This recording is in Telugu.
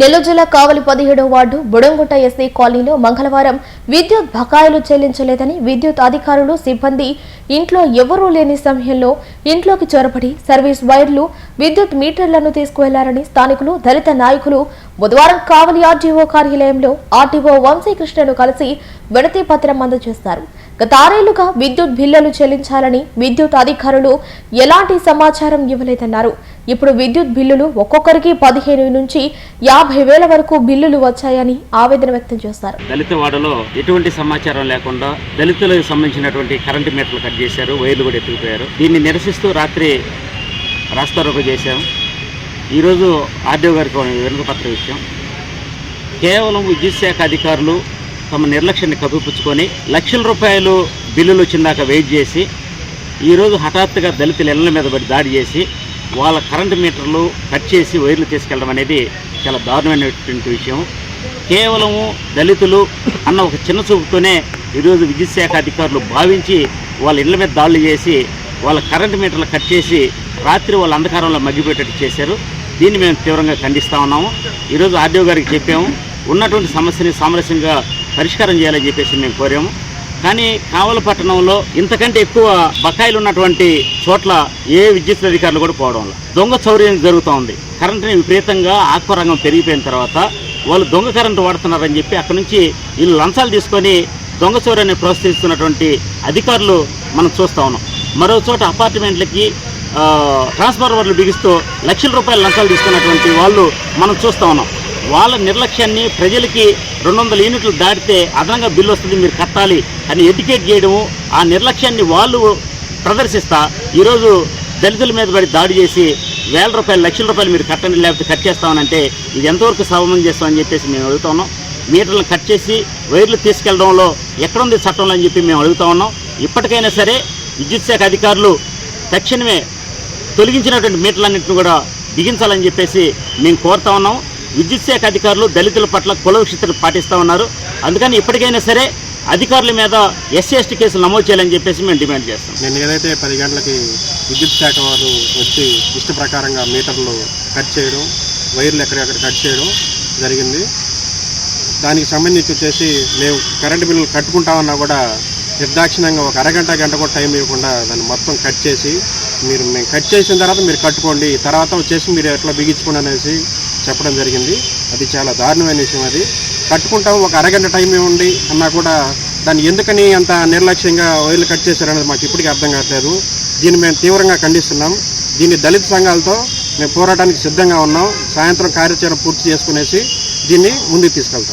నెల్లూరు జిల్లా కావలి పదిహేడో వార్డు బుడంగుట్ట ఎస్సీ కాలనీలో మంగళవారం విద్యుత్ బకాయిలు చెల్లించలేదని విద్యుత్ అధికారులు సిబ్బంది ఇంట్లో ఎవరూ లేని సమయంలో ఇంట్లోకి చొరబడి సర్వీస్ వైర్లు విద్యుత్ మీటర్లను తీసుకువెళ్ళారని స్థానికులు దళిత నాయకులు బుధవారం కావలి ఆర్డీఓ కార్యాలయంలో ఆర్డీఓ వంశీకృష్ణను కలిసి వినతి పత్రం అందజేస్తారు. గత ఆరేళ్ళుగా విద్యుత్ బిల్లులు చెల్లించాలని విద్యుత్ అధికారులు ఎలాంటి సమాచారం ఇవ్వలేదన్నారు. ఇప్పుడు విద్యుత్ బిల్లులు ఒక్కొక్కరికి పదిహేను నుంచి యాభై వేల వరకు బిల్లులు వచ్చాయని ఆవేదన వ్యక్తం చేశారు దళిత వాడలో ఎటువంటి సమాచారం లేకుండా దళితులకు సంబంధించినటువంటి కరెంటు మీటర్లు కట్ చేశారు వైర్లు కూడా ఎత్తుకుపోయారు. దీన్ని నిరసిస్తూ రాత్రి రాస్తారోకో చేశాం. ఈరోజు ఆర్డీఓ గారికి వెనుక పత్రం ఇచ్చాం కేవలం విద్యుత్ శాఖ అధికారులు తమ నిర్లక్ష్యాన్ని కప్పిపుచ్చుకొని లక్షల రూపాయలు బిల్లులు వచ్చిందాక వెయిట్ చేసి ఈరోజు హఠాత్తుగా దళితుల ఇళ్ళ మీద పడి దాడి చేసి వాళ్ళ కరెంటు మీటర్లు కట్ చేసి వైర్లు తీసుకెళ్ళడం అనేది చాలా దారుణమైనటువంటి విషయం. కేవలము దళితులు అన్న ఒక చిన్న చూపుతోనే ఈరోజు విద్యుత్ శాఖ అధికారులు భావించి వాళ్ళ ఇళ్ళ మీద దాడులు చేసి వాళ్ళ కరెంటు మీటర్లు కట్ చేసి రాత్రి వాళ్ళ అంధకారంలో మగ్గిపోయేటట్టు చేశారు. దీన్ని మేము తీవ్రంగా ఖండిస్తా ఉన్నాము. ఈరోజు ఆర్డీఓ గారికి చెప్పాము. ఉన్నటువంటి సమస్యని సామరస్యంగా పరిష్కారం చేయాలని చెప్పేసి మేము కోరాము. కానీ కావల పట్టణంలో ఇంతకంటే ఎక్కువ బకాయిలు ఉన్నటువంటి చోట్ల ఏ విద్యుత్ అధికారులు కూడా పోవడం వల్ల. దొంగ చౌర్యం జరుగుతూ ఉంది. కరెంటుని విపరీతంగా ఆక్వరంగం పెరిగిపోయిన తర్వాత వాళ్ళు దొంగ కరెంటు వాడుతున్నారని చెప్పి అక్కడ నుంచి వీళ్ళు లంచాలు తీసుకొని దొంగ చౌర్యాన్ని ప్రోత్సహిస్తున్నటువంటి అధికారులు మనం చూస్తూ ఉన్నాం. మరో చోట అపార్ట్మెంట్లకి ట్రాన్స్ఫార్మర్లు బిగిస్తూ లక్షల రూపాయల లంచాలు తీసుకున్నటువంటి వాళ్ళు మనం చూస్తూ ఉన్నాం. వాళ్ళ నిర్లక్ష్యాన్ని ప్రజలకి రెండు వందల యూనిట్లు దాటితే అదనంగా బిల్లు వస్తుంది మీరు కట్టాలి అని ఎడ్యుకేట్ చేయడము ఆ నిర్లక్ష్యాన్ని వాళ్ళు ప్రదర్శిస్తా ఈరోజు దళితుల మీద పడి దాడి చేసి వేల రూపాయలు లక్షల రూపాయలు మీరు కట్టండి లేకపోతే కట్ చేస్తామనంటే ఇది ఎంతవరకు సమంజసం అని చెప్పేసి మేము అడుగుతా ఉన్నాం. మీటర్లు కట్ చేసి వైర్లు తీసుకెళ్ళడంలో ఎక్కడుంది చట్టంలో అని చెప్పి మేము అడుగుతా ఉన్నాం. ఇప్పటికైనా సరే విద్యుత్ శాఖ అధికారులు తక్షణమే తొలగించినటువంటి మీటర్లన్నింటిని కూడా బిగించాలని చెప్పేసి మేము కోరుతా ఉన్నాం. విద్యుత్ శాఖ అధికారులు దళితుల పట్ల కుల విక్షితలు పాటిస్తూ ఉన్నారు. అందుకని ఇప్పటికైనా సరే అధికారుల మీద ఎస్సీ ఎస్టీ కేసులు నమోదు చేయాలని చెప్పేసి మేము డిమాండ్ చేస్తాం. నేను ఏదైతే పది గంటలకి విద్యుత్ శాఖ వారు వచ్చి ఇష్ట ప్రకారంగా మీటర్లు కట్ చేయడం వైర్లు ఎక్కడెక్కడ కట్ చేయడం జరిగింది. దానికి సంబంధించి వచ్చేసి మేము కరెంటు బిల్లులు కట్టుకుంటామన్నా కూడా నిర్దాక్షిణ్యంగా ఒక అరగంట గంట కూడా టైం ఇవ్వకుండా దాన్ని మొత్తం కట్ చేసి మీరు మేము కట్ చేసిన తర్వాత మీరు కట్టుకోండి తర్వాత వచ్చేసి మీరు ఎట్లా బిగించుకోండి అనేసి చెప్పడం జరిగింది. అది చాలా దారుణమైన విషయం అది. కట్టుకుంటాం ఒక అరగంట టైం ఇవ్వండి అన్నా కూడా దాన్ని ఎందుకని అంత నిర్లక్ష్యంగా వైర్లు కట్ చేశారనేది మాకు ఇప్పటికీ అర్థం కావట్లేదు. దీన్ని మేము తీవ్రంగా ఖండిస్తున్నాం. దీన్ని దళిత సంఘాలతో మేము పోరాటానికి సిద్ధంగా ఉన్నాం. సాయంత్రం కార్యాచరణ పూర్తి చేసుకునేసి దీన్ని ముందుకు తీసుకెళ్తాం.